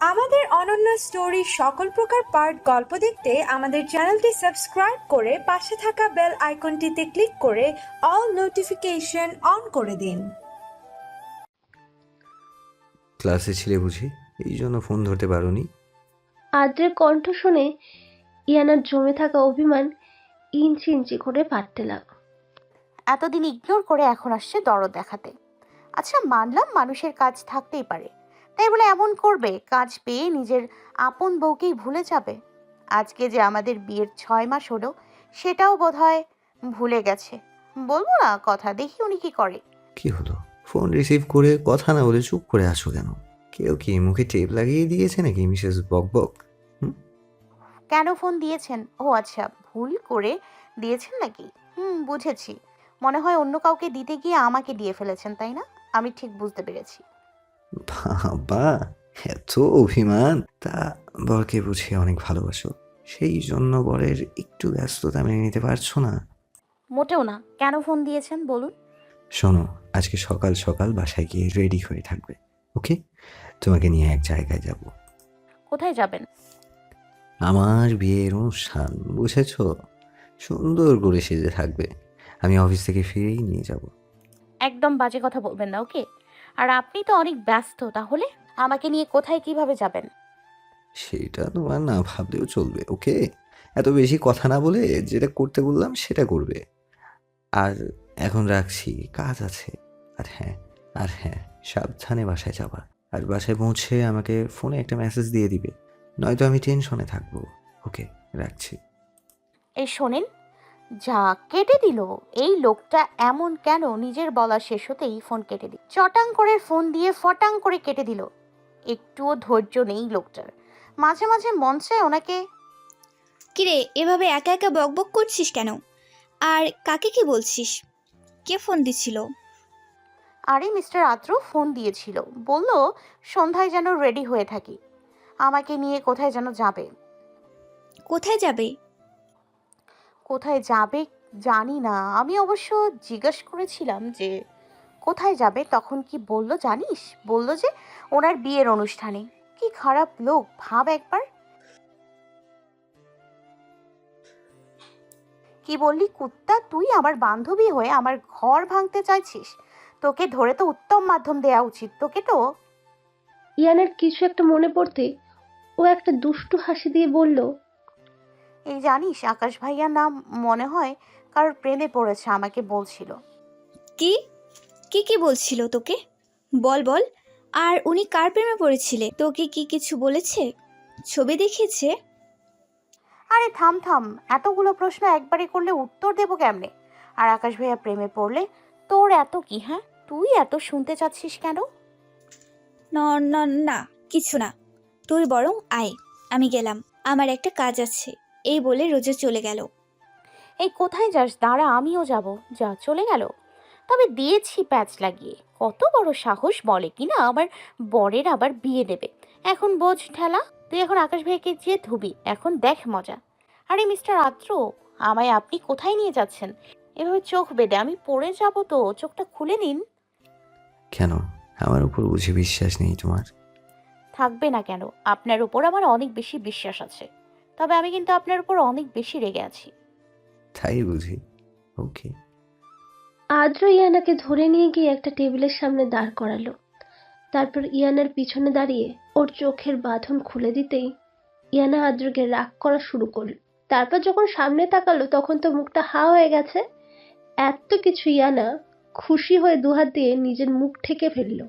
আমাদের অনন্য স্টোরি সকল প্রকার পার্ট গল্প দেখতে আমাদের চ্যানেলটি সাবস্ক্রাইব করে পাশে থাকা বেল আইকনটিতে ক্লিক করে অল নোটিফিকেশন অন করে দিন। ক্লাসে ছিলে বুঝি? এই জন্য ফোন ধরতে পারোনি। আদ্রের কণ্ঠ শুনে ইয়ানার জমে থাকা অভিমান ইঞ্চি ইঞ্চি করে বাড়তে লাগল। এতদিন ইগনোর করে এখন আসছে দরদ দেখাতে। আচ্ছা মানলাম মানুষের কাজ থাকতেই পারে। তাই বলে এমন করবে কাজ পেয়ে নিজের আপন বউকেই ভুলে যাবে। আজকে যে আমাদের বিয়ের ছয় মাস হলো সেটাও বোধহয় ভুলে গেছে। বলব না কথা দেখি উনি কি করে। কি হলো? ফোন রিসিভ করে কথা না বলে চুপ করে আসো কেন? কেউ কি মুখে টেপ লাগিয়ে দিয়েছে নাকি মিসেস বক বক কেন ফোন দিয়েছেন? ও আচ্ছা ভুল করে দিয়েছেন নাকি? হুম বুঝেছি। মনে হয় অন্য কাউকে দিতে গিয়ে আমাকে দিয়ে ফেলেছেন তাই না? আমি ঠিক বুঝতে পেরেছি। বাবা এত অভিমান। তা বরকে বুঝে অনেক ভালোবাসো। সেই জন্য বরের একটু ব্যস্ততা মেনে নিতে পারছ না? মোটেও না। কেন ফোন দিয়েছেন বলুন? শোনো আজকে সকাল সকাল বাসায় গিয়ে রেডি হয়ে থাকবে ওকে? তোমাকে নিয়ে এক জায়গায় যাব। কোথায় যাবেন? আমার বিয়ের অনুষ্ঠান বুঝেছ? সুন্দর করে সেজে থাকবে। আমি অফিস থেকে ফিরেই নিয়ে যাব। একদম বাজে কথা বলবেন না ওকে? আর আপনি তো অনেক ব্যস্ত তাহলে আমাকে নিয়ে কোথায় কীভাবে যাবেন? সেটা তোমার না ভাবলেও চলবে ওকে? এত বেশি কথা না বলে যেটা করতে বললাম সেটা করবে। আর এখন রাখছি কাজ আছে। আর হ্যাঁ আর হ্যাঁ সাবধানে বাসায় যাবা। আর বাসায় পৌঁছে আমাকে ফোনে একটা মেসেজ দিয়ে দিবে। নয়তো আমি টেনশনে থাকব ওকে? রাখছি। এই শোনেন যা কেটে দিল। এই লোকটা এমন কেন নিজের বলা শেষ হতেই ফোন কেটে দিল। চটাং করে ফোন দিয়ে ফটাং করে কেটে দিল। একটুও ধৈর্য নেই লোকটার। মাঝে মাঝে মন চায় ওনাকে কিরে এভাবে একা একা বকবক করছিস কেন? আর কাকে কি বলছিস? কে ফোন দিছিল? আরে মিস্টার আদ্র ফোন দিয়েছিল। বলল সন্ধ্যায় যেন রেডি হয়ে থাকি। আমাকে নিয়ে কোথায় যেন যাবে। কোথায় যাবে? কোথায় যাবে জানি না। আমি অবশ্য জিজ্ঞেস করেছিলাম যে, কোথায় যাবে? তখন কি বলল জানিস? বলল যে, ওনার বিয়ের অনুষ্ঠানে। কি খারাপ লোক, ভাব একবার। কি বললি, কুত্তা? তুই আমার বান্ধবী হয়ে আমার ঘর ভাঙতে চাইছিস। তোকে ধরে তো উত্তম মাধ্যম দেওয়া উচিত। তোকে তো ইয়ানের কিছু একটা মনে পড়তে ও একটা দুষ্টু হাসি দিয়ে বলল এই জানিস আকাশ ভাইয়ার নাম মনে হয় কারোর প্রেমে পড়েছে আমাকে বলছিল। কি? কি কি বলছিল তোকে? বল বল। আর উনি কার প্রেমে পড়েছিলে? তোকে কি কিছু বলেছে? ছবি দেখিয়েছে? আরে থাম থাম। এতগুলো প্রশ্ন একবারে করলে উত্তর দেবো কেমনে? আর আকাশ ভাইয়া প্রেমে পড়লে তোর এত কি হ্যাঁ? তুই এত শুনতে চাচ্ছিস কেন? না না না কিছু না। তুই বরং আয়। আমি গেলাম। আমার একটা কাজ আছে। এই বলে রোজে চলে গেল। এই কোথায় যাস? দাঁড়া আমিও যাব। যা চলে গেল? তবে দিয়েছি প্যাচ লাগিয়ে। কত বড় সাহস বলে কি না আমার বরের আবার বিয়ে দেবে। এখন বোঝ ঠেলা তুই এখন আকাশ ভাইকে যেয়ে ধুবি। এখন দেখ মজা। আরে মিস্টার আত্র আমায় আপনি কোথায় নিয়ে যাচ্ছেন? এভাবে চোখ বেঁধে আমি পড়ে যাব তো চোখটা খুলে নিন। কেন? আমার উপর বুঝে বিশ্বাস নেই তোমার। থাকবে না কেন আপনার উপর আমার অনেক বেশি বিশ্বাস আছে। তবে আমি কিন্তু আপনার উপর অনেক বেশি রেগে আছি। তাই বুঝি। ওকে। আদ্র ইয়ানাকে ধরে নিয়ে গিয়ে একটা টেবিলের সামনে দাঁড় করালো। তারপর ইয়ানার পিছনে দাঁড়িয়ে ওর চোখের বাঁধন খুলে দিতেই ইয়ানা আদ্রকে রাগ করা শুরু করল। তারপর যখন সামনে তাকালো তখন তো মুখটা হা হয়ে গেছে। এত কিছু ইয়ানা খুশি হয়ে দুহাত দিয়ে নিজের মুখ ঠেকে ফেলল।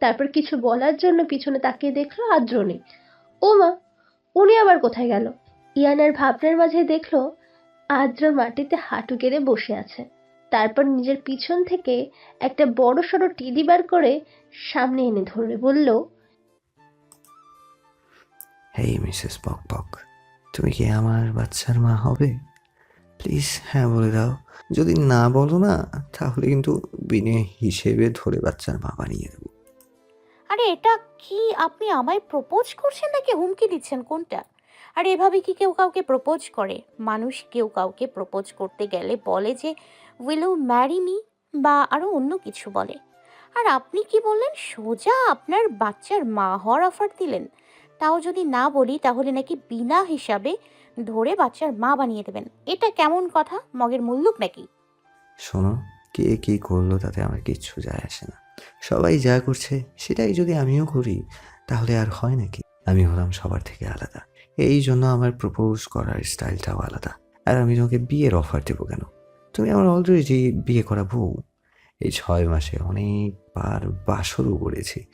তারপর কিছু বলার জন্য পিছনে তাকিয়ে দেখল আদ্র নেই। ও মা উনি আবার কোথায় গেল? ইয়ানার ভাবনার মাঝে দেখল আদ্র মাটিতে হাঁটু গেড়ে বসে আছে। তারপর নিজের পিছন থেকে একটা বড় সড়ো টিলি বার করে সামনে এনে ধরে বলল, হেই, মিসেস বক বক তুমি কি আমার বাচ্চার মা হবে? প্লিজ হ্যাঁ বলে দাও। যদি না বলো না, তাহলে কিন্তু বিনে হিসেবে ধরে বাচ্চার মা বানিয়ে দেবো। আরে, এটা কি আপনি আমায় প্রপোজ করছেন নাকি হুমকি দিচ্ছেন? কোনটা? আর এভাবে কি কেউ কাউকে প্রপোজ করে? মানুষ কেউ কাউকে প্রপোজ করতে গেলে বলে যে উইল ম্যারি মি বা আরও অন্য কিছু বলে। আর আপনি কি বললেন? সোজা আপনার বাচ্চার মা হওয়ার অফার দিলেন। তাও যদি না বলি, তাহলে নাকি বিনা হিসাবে ধরে বাচ্চার মা বানিয়ে দেবেন। এটা কেমন কথা? মগের মুল্লুক নাকি? শোনো, কে কী করল তাতে আমার কিচ্ছু যায় আসে না। সবাই যা করছে সেটাই যদি আমিও করি, তাহলে আর হয় নাকি? আমি হলাম সবার থেকে আলাদা। এই জন্য আমার প্রপোজ করার স্টাইলটাও আলাদা। আর আমি তোমাকে বিয়ের অফার দেবো কেন? তুমি আমার অলরেডি বিয়ে করা বউ। এই ছয় মাসে অনেকবার বাসরও করেছি।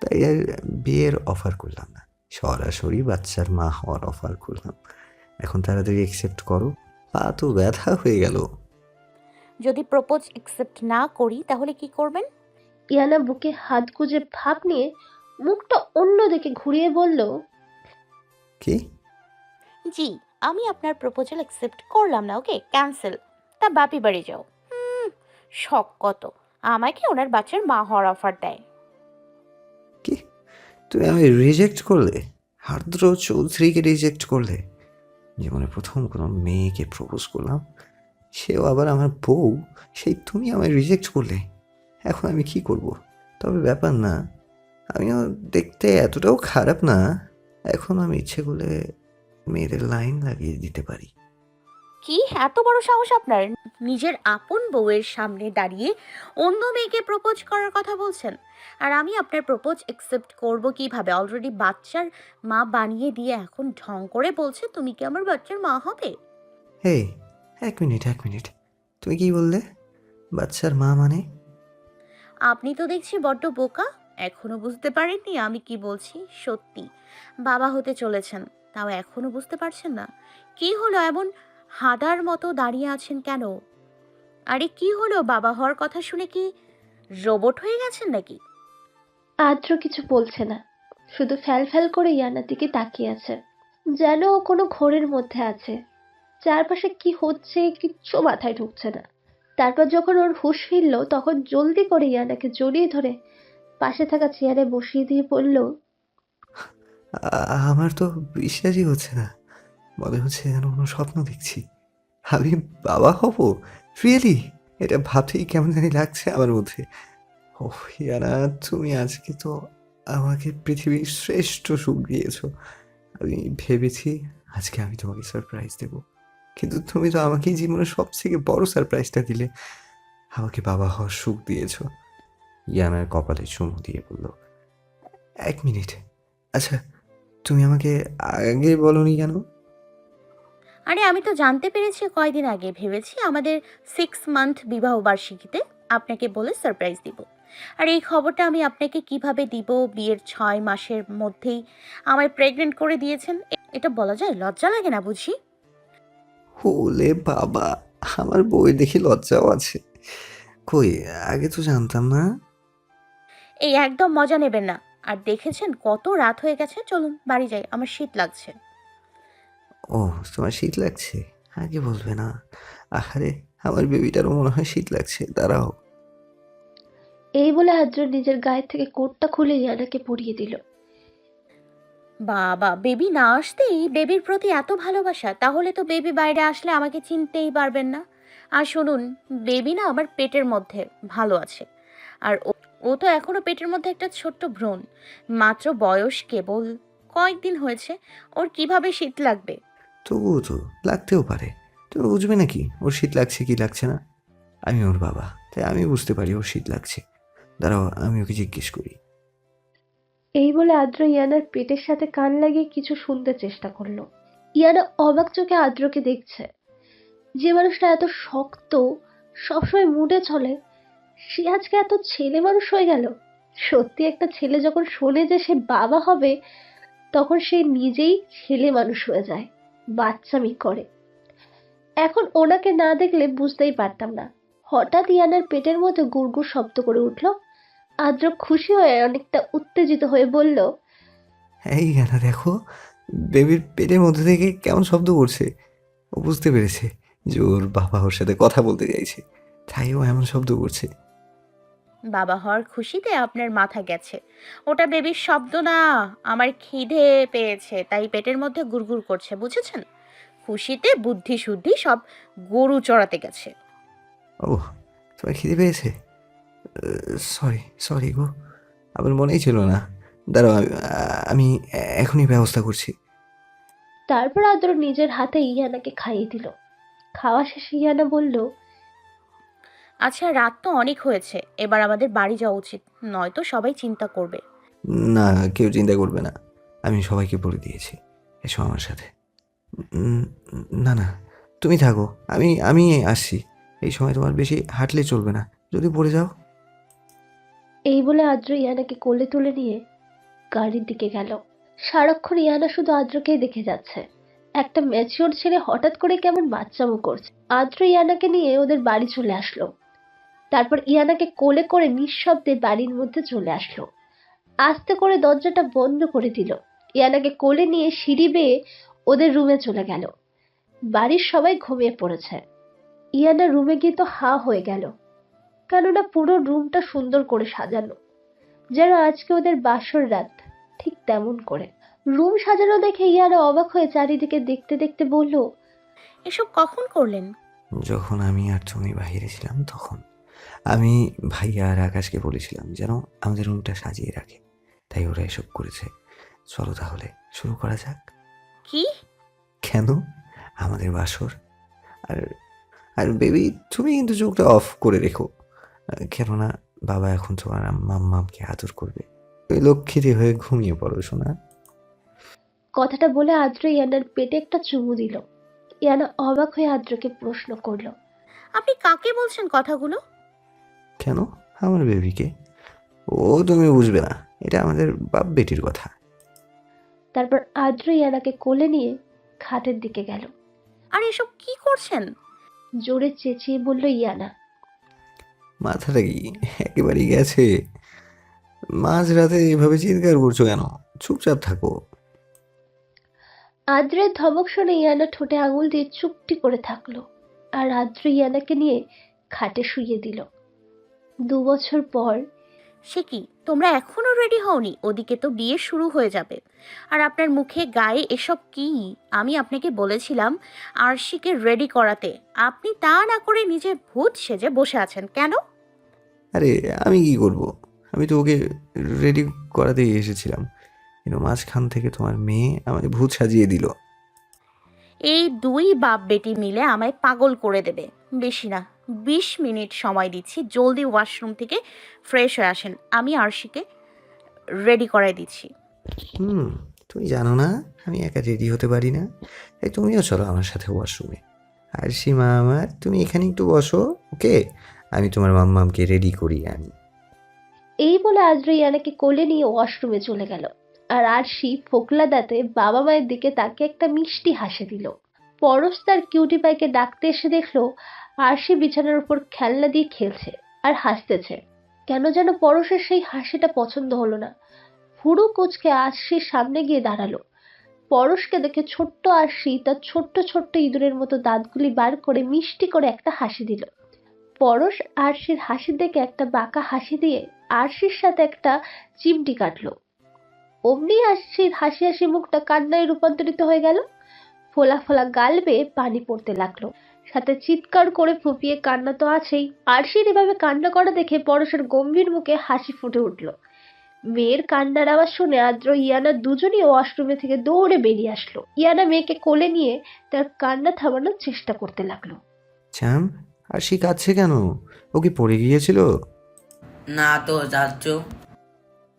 তাই আর বিয়ের অফার করলাম না। সরাসরি বাচ্চার মা হওয়ার অফার করলাম। এখন তাড়াতাড়ি অ্যাকসেপ্ট করো। পা তো ব্যথা হয়ে গেল। যদি প্রপোজ অ্যাকসেপ্ট না করি, তাহলে কি করবেন? ইয়ানা বুকে হাত গুজে ভাব নিয়ে মুখটা অন্যদিকে ঘুরিয়ে বলল কি? জি আমি আপনার প্রপোজাল অ্যাকসেপ্ট করলাম না ওকে ক্যান্সেল তা বাপি বাড়ি যাও। হুম শখ কত। আমাকে ওনার বাচ্চার মা হওয়ার অফার দেয়। কি? তুমি আমি রিজেক্ট করলে? হার্দ্র চৌধুরীকে রিজেক্ট করলে? জীবনে প্রথম কোনো মেয়েকে প্রপোজ করলাম সেও আবার আমার বউ সেই তুমি আমায় রিজেক্ট করলে? এখন আমি কি করব? তবে ব্যাপার না। আমিও দেখতে এতটাও খারাপ না এখন আমি ইচ্ছে করলে মেয়েদের লাইন লাগিয়ে দিতে পারি। কি? এত বড় সাহস আপনার? নিজের আপন বউয়ের সামনে দাঁড়িয়ে অন্য মেয়েকে প্রপোজ করার কথা বলছেন। আর আমি আপনার প্রপোজ অ্যাকসেপ্ট করব কীভাবে? অলরেডি বাচ্চার মা বানিয়ে দিয়ে এখন ঢং করে বলছে তুমি কি আমার বাচ্চার মা হবে? এই এক মিনিট এক মিনিট। তুমি কি বললে? বাচ্চার মা মানে? আপনি তো দেখছি বড্ড বোকা। এখনও বুঝতে পারেননি আমি কি বলছি, সত্যি। বাবা হতে চলেছেন, তাও এখনও বুঝতে পারছেন না। কি হলো এমন হাদার মতো দাঁড়িয়ে আছেন কেন? আরে কি হলো, বাবা হওয়ার কথা শুনে কি রোবট হয়ে গেছেন নাকি? আদ্র কিছু বলছে না। শুধু ফ্যাল ফ্যাল করে ইয়ানার দিকে তাকিয়ে আছে। যেন ও কোনো ঘোরের মধ্যে আছে। চারপাশে কি হচ্ছে, কিচ্ছু মাথায় ঢুকছে না। তারপর যখন ওর হুঁশ ফিরল, তখন জলদি করে ইয়ানাকে জড়িয়ে ধরে পাশে থাকা চেয়ারে বসিয়ে দিয়ে বলল আমার তো বিশ্বাসই হচ্ছে না। মনে হচ্ছে যেন কোনো স্বপ্ন দেখছি। আমি বাবা হব? রিয়েলি এটা ভাবতেই কেমন জানি লাগছে আমার মধ্যে। ও ইয়ানা, তুমি আজকে তো আমাকে পৃথিবীর শ্রেষ্ঠ সুখ দিয়েছ। আমি ভেবেছি আজকে আমি তোমাকে সারপ্রাইজ দেব। কিন্তু তুমি তো আমাকেই জীবনের সব থেকে বড় সারপ্রাইজটা দিলে। আমাকে বাবা হওয়ার সুখ দিয়েছ। ইয়ানার কপালে চুমু দিয়ে বলল, এক মিনিট। আচ্ছা তুমি আমাকে আগে বলনি কেন? আরে, আমি তো জানতে পেরেছি কয়দিন আগে ভেবেছি আমাদের সিক্স মান্থ বিবাহ বার্ষিকীতে আপনাকে বলে সারপ্রাইজ দিব। আর এই খবরটা আমি আপনাকে কীভাবে দিব, বিয়ের ছয় মাসের মধ্যেই আমায় প্রেগনেন্ট করে দিয়েছেন এটা বলা যায় লজ্জা লাগে না বুঝি? ওলে বাবা আমার বই দেখি লজ্জাও আছে। কই আগে তো জানতাম না। এই একদম মজা নেবেন না। আর দেখেছেন কত রাত হয়ে গেছে? চলুন বাড়ি যাই আমার শীত লাগছে। ও তোমার শীত লাগছে? আগে বলবে না। আহারে আমার বেবিটারও মনে হয় শীত লাগছে দাঁড়াও। এই বলে আদ্র নিজের গায়ের থেকে কোটটা খুলে ইয়ানাকে পরিয়ে দিল। বাবা, বেবি না আসতেই বেবির প্রতি এত ভালোবাসা, তাহলে তো বেবি বাইরে আসলে আমাকে চিনতেই পারবেন না। আর শুনুন, বেবি না আমার পেটের মধ্যে ভালো আছে। আর ও- তো এখনও পেটের মধ্যে একটা ছোট্ট ভ্রণ। মাত্র বয়স কেবল কয়েকদিন হয়েছে, ওর কীভাবে শীত লাগবে? তবুও তো লাগতেও পারে। তুমি বুঝবে নাকি ওর শীত লাগছে কি লাগছে না? আমি ওর বাবা, তাই আমি বুঝতে পারি ওর শীত লাগছে। দাঁড়াও, আমি ওকে জিজ্ঞেস করি। এই বলে আদ্র ইয়ানার পেটের সাথে কান লাগিয়ে কিছু শুনতে চেষ্টা করল। ইয়ানা অবাক চোখে আদ্রকে দেখছে। যে মানুষটা এত শক্ত, সবসময় মুডে চলে, সে আজকে এত ছেলে মানুষ হয়ে গেল। সত্যি একটা ছেলে যখন শোনে যে সে বাবা হবে, তখন সে নিজেই ছেলে মানুষ হয়ে যায়, বাচ্চামি করে। এখন ওনাকে না দেখলে বুঝতেই পারতাম না। হঠাৎ ইয়ানার পেটের মধ্যে গুড়গুড় শব্দ করে উঠল আদ্র খুশি হয়ে অনেকটা উত্তেজিত হয়ে বলল এই গানা দেখো বেবির পেটের মধ্যে থেকে কেমন শব্দ করছে। ও বুঝতে পেরেছে যে ওর বাবা ওর সাথে কথা বলতে চাইছে তাই ও এমন শব্দ করছে। বাবা হওয়ার খুশিতে আপনার মাথা গেছে। ওটা বেবির শব্দ না আমার খিদে পেয়েছে তাই পেটের মধ্যে গুড়গুড় করছে বুঝেছেন? খুশিতে বুদ্ধি শুদ্ধি সব গরু চড়াতে গেছে। ও তোমার খিদে পেয়েছে? সরি সরি গো। আমার মনেই ছিল না। দাঁড়াও আমি- আমি এখনই ব্যবস্থা করছি। তারপর আদ্র নিজের হাতে ইয়ানাকে খাইয়ে দিল। খাওয়া শেষে ইয়ানা বলল আচ্ছা রাত তো অনেক হয়েছে। এবার আমাদের বাড়ি যাওয়া উচিত। নয়তো সবাই চিন্তা করবে। না কেউ চিন্তা করবে না। আমি সবাইকে বলে দিয়েছি। এসো আমার সাথে। না না তুমি থাকো। আমি আমি আসছি। এই সময় তোমার বেশি হাঁটলে চলবে না। যদি পড়ে যাও। এই বলে আদ্র ইয়ানাকে কোলে তুলে নিয়ে গাড়ির দিকে গেল। সারাক্ষণ ইয়ানা শুধু আদ্রকেই দেখে যাচ্ছে। একটা ম্যাচিওর ছেলে হঠাৎ করে কেমন বাচ্চামো করছে। আদ্র ইয়ানাকে নিয়ে ওদের বাড়ি চলে আসলো। তারপর ইয়ানাকে কোলে করে নিঃশব্দে বাড়ির মধ্যে চলে আসলো। আস্তে করে দরজাটা বন্ধ করে দিল। ইয়ানাকে কোলে নিয়ে সিঁড়ি বেয়ে ওদের রুমে চলে গেল। বাড়ির সবাই ঘুমিয়ে পড়েছে। ইয়ানা রুমে গিয়ে তো হা হয়ে গেল। কেননা পুরো রুমটা সুন্দর করে সাজানো। যেন আজকে ওদের বাসর রাত ঠিক তেমন করে। রুম সাজানো দেখে ইয়ানা অবাক হয়ে চারিদিকে দেখতে দেখতে বলল এসব কখন করলেন? যখন আমি আর তুমি বাইরে ছিলাম তখন। আমি ভাইয়া আর আকাশকে বলেছিলাম যেন আমাদের রুমটা সাজিয়ে রাখে তাই ওরা এসব করেছে। চলো তাহলে শুরু করা যাক। কি? কেন? আমাদের বাসর? আর আর বেবি তুমি কিন্তু চোখটা অফ করে রেখো। কেননা বাবা এখন তোমার মাম্মামকে আদর করবে? ওই লক্ষ্মীটি হয়ে ঘুমিয়ে পড়ো শোনা কথাটা বলে আদ্র ইয়ানার পেটে একটা চুমু দিল। ইয়ানা অবাক হয়ে আদ্রকে প্রশ্ন করল আপনি কাকে বলছেন কথাগুলো? কেন? আমার বেবিকে। ও তুমি বুঝবে না এটা আমাদের বাপ বেটির কথা। তারপর আদ্র ইয়ানাকে কোলে নিয়ে খাটের দিকে গেল। আর এসব কি করছেন? জোরে চেঁচিয়ে বলল ইয়ানা মাথাটা কি একেবারেই গেছে। মাঝ রাতে এভাবে চিৎকার করছ কেন? চুপচাপ থাকো। আদ্রের ধমক শুনে ইয়ানা ঠোঁটে আঙুল দিয়ে চুপটি করে থাকল আর আদ্র ইয়ানাকে নিয়ে খাটে শুইয়ে দিল। দু বছর পর সে কি? তোমরা এখনও রেডি হওনি? ওদিকে তো বিয়ে শুরু হয়ে যাবে। আর আপনার মুখে গায়ে এসব কি? আমি আপনাকে বলেছিলাম আরশিকে রেডি করাতে। আপনি তা না করে নিজে ভূত সেজে বসে আছেন কেন? আরে আমি কি করব? আমি তো ওকে রেডি করাতেই এসেছিলাম। কিন্তু মাঝখান থেকে তোমার মেয়ে আমাকে ভূত সাজিয়ে দিল। এই দুই বাপ বেটি মিলে আমায় পাগল করে দেবে। বেশি না। বিশ মিনিট সময় দিচ্ছি। জলদি ওয়াশরুম থেকে ফ্রেশ হয়ে আসেন। আমি আরশিকে রেডি করাই দিচ্ছি। হুম তুমি জানো না আমি একা রেডি হতে পারি না। তাই তুমিও চলো আমার সাথে ওয়াশরুমে। আর সীমা আমার তুমি এখানে একটু বসো ওকে? আমি তোমার মাম্মামকে রেডি করি আনি এই বলে আদ্র ইয়ানাকে কোলে নিয়ে ওয়াশরুমে চলে গেল। আর আরশি ফোকলা দাঁতে বাবা মায়ের দিকে তাকে একটা মিষ্টি হাসি দিল। পরশ তার কিউটি পাইকে ডাকতে এসে দেখল আরশি বিছানার উপর খেলনা দিয়ে খেলছে আর হাসতেছে। কেন যেন পরশের সেই হাসিটা পছন্দ হলো না। ফুরু কোচকে আরশির সামনে গিয়ে দাঁড়াল। পরশকে দেখে ছোট্ট আরশি তার ছোট্ট ছোট্ট ইঁদুরের মতো দাঁতগুলি বার করে মিষ্টি করে একটা হাসি দিল। পরশ আরশির হাসি দেখে একটা বাঁকা হাসি দিয়ে আরশির সাথে একটা চিমটি কাটলো। অমনি আরশির হাসি হাসি মুখটা কান্নায় রূপান্তরিত হয়ে গেল। ফোলা ফোলা গাল বেয়ে পানি পড়তে লাগল। সাথে চিৎকার করে ফুপিয়ে কান্না তো আছেই। আরশির এভাবে কান্না করা দেখে পরশের গম্ভীর মুখে হাসি ফুটে উঠল। মেয়ের কান্নার আওয়াজ শুনে আদ্র ইয়ানা দুজনই ওয়াশরুমে থেকে দৌড়ে বেরিয়ে আসলো। ইয়ানা মেয়েকে কোলে নিয়ে তার কান্না থামানোর চেষ্টা করতে লাগল। চাম আর সে কাঁদছে কেন? ও কি পড়ে গিয়েছিল? না তো চাচ্চু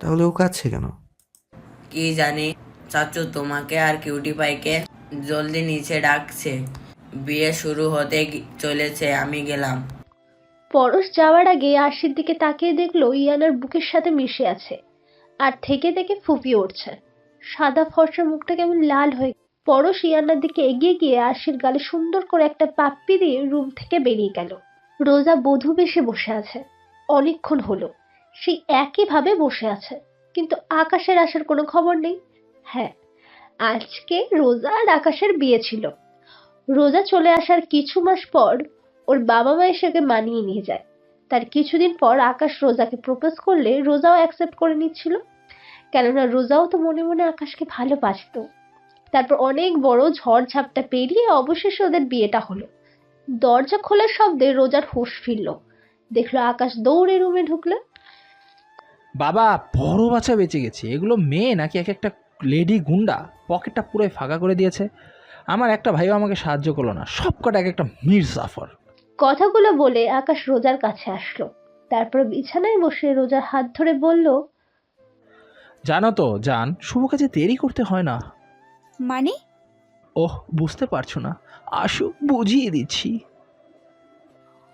তাহলে ও কাঁদছে কেন? কি জানি চাচ্চু তোমাকে আর কিউটি পাইকে জলদি নিচে ডাকছে। বিয়ে শুরু হতে চলেছে, আমি গেলাম। পরশ যাওয়ার আগে আরশির দিকে তাকিয়ে দেখল ইয়ানার বুকের সাথে মিশে আছে। আর থেকে থেকে ফুপিয়ে উঠছে। সাদা ফর্সা মুখটা কেমন লাল হয়ে পরশ ইয়ানার দিকে এগিয়ে গিয়ে আরশির গালে সুন্দর করে একটা পাপ্পি দিয়ে রুম থেকে বেরিয়ে গেল। রোজা বধূ বেশে বসে আছে। অনেকক্ষণ হলো। সেই একইভাবে বসে আছে। কিন্তু আকাশের আসার কোনো খবর নেই। হ্যাঁ আজকে রোজা আর আকাশের বিয়ে ছিল। রোজা চলে আসার কিছু মাস পর ওর বাবা মা এসে মানিয়ে নিয়ে যায়। তার কিছুদিন পর আকাশ রোজাকে প্রপোজ করলে রোজাও অ্যাকসেপ্ট করে নিচ্ছিল। কেননা রোজাও তো মনে মনে আকাশকে ভালোবাসত। তারপর অনেক বড় ঝড় ঝাপটা পেরিয়ে অবশেষে ওদের বিয়েটা হলো। দরজা খোলার শব্দে রোজার হুঁশ ফিরল। দেখল আকাশ দৌড়ে রুমে ঢুকলো। বাবা, বড় বাচ্চা বেঁচে গেছে। এগুলো মেয়ে নাকি এক একটা লেডি গুন্ডা? পকেটটা পুরোই ফাঁকা করে দিয়েছে। আমার একটা ভাইও আমাকে সাহায্য করল না। সব কটা এক একটা মির সাফর কথাগুলো বলে আকাশ রোজার কাছে আসলো। তারপর বিছানায় বসে রোজার হাত ধরে বলল জানো তো জান শুভ কাজে দেরি করতে হয় না। মানে? ওহ বুঝতে পারছ না। আসো বুঝিয়ে দিচ্ছি।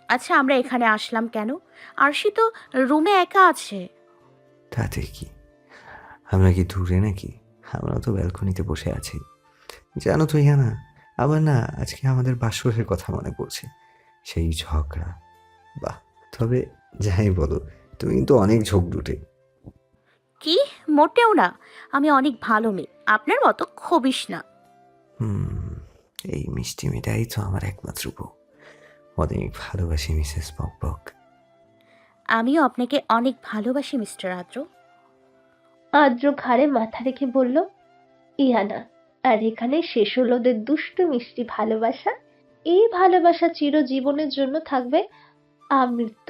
আচ্ছা আমরা এখানে আসলাম কেন? আরশি তো রুমে একা আছে। তাতে কি? আমরা কি দূরে নাকি? আমরা তো ব্যালকনিতে বসে আছি। জানো তো ইয়ানা আবার না আজকে আমাদের বাসরের কথা মনে পড়ছে। সেই ঝগড়া। বাহ তবে যাই বলো তুমি কিন্তু অনেক ঝোঁকডুটে কি? মোটেও না। আমি অনেক ভালো মেয়ে আপনার মতো খবিস না। হুম এই মিষ্টি মেয়েটাই তো আমার একমাত্র বউ। অনেক ভালোবাসি মিসেস বক বক আমিও আপনাকে অনেক ভালোবাসি মিস্টার আদ্র। আদ্র ঘাড়ে মাথা রেখে বলল ইয়ানা আর এখানে শেষ হলো ওদের দুষ্টু মিষ্টি ভালোবাসা। এই ভালোবাসা চিরজীবনের জন্য থাকবে আমৃত্য।